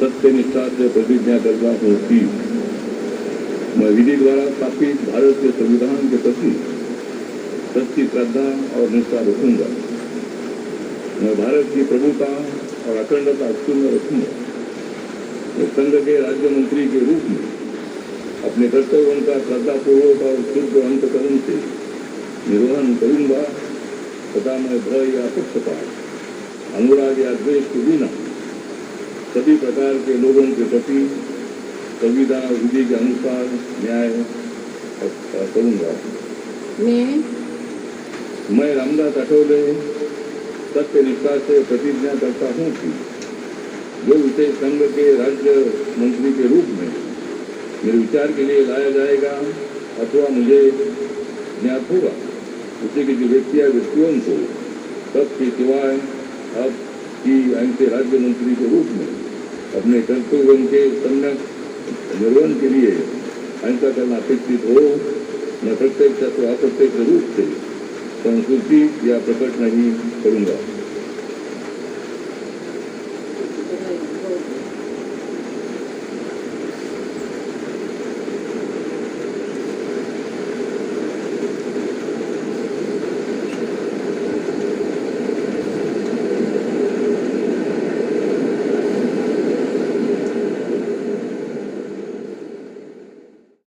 सत्य निष्ठा से प्रतिज्ञा करता हूँ कि मैं विधि द्वारा स्थापित भारत के संविधान के प्रति सच्ची श्रद्धा और निष्ठा रखूँगा। मैं भारत की प्रभुता और अखंडता अक्षुण्ण रखूँगा। मैं संघ के राज्य मंत्री के रूप में अपने कर्तव्यों का श्रद्धापूर्वक और शुद्ध अंतकरण से निर्वहन करूँगा। तथा मैं भय या पक्षपात अनुराग या द्वेष के बिना सभी प्रकार के लोगों के प्रति संविधान और विधि के अनुसार न्याय करूँगा मैं मैं रामदास अठौले सत्य निष्ठा से प्रतिज्ञा करता हूँ कि जो विषय संघ के राज्य मंत्री के रूप में मेरे विचार के लिए लाया जाएगा अथवा मुझे ज्ञात होगा उसी उसे किसी व्यक्ति या व्यक्तियों को तब के सिवाय अब की ऐसे राज्य मंत्री के रूप में अपने कर्तव्यों के सम्यक निर्वहन के लिए करना अपेक्षित हो मैं प्रत्यक्ष अथवा अप्रत्यक्ष रूप से संस्कृति या प्रकट नहीं करूँगा।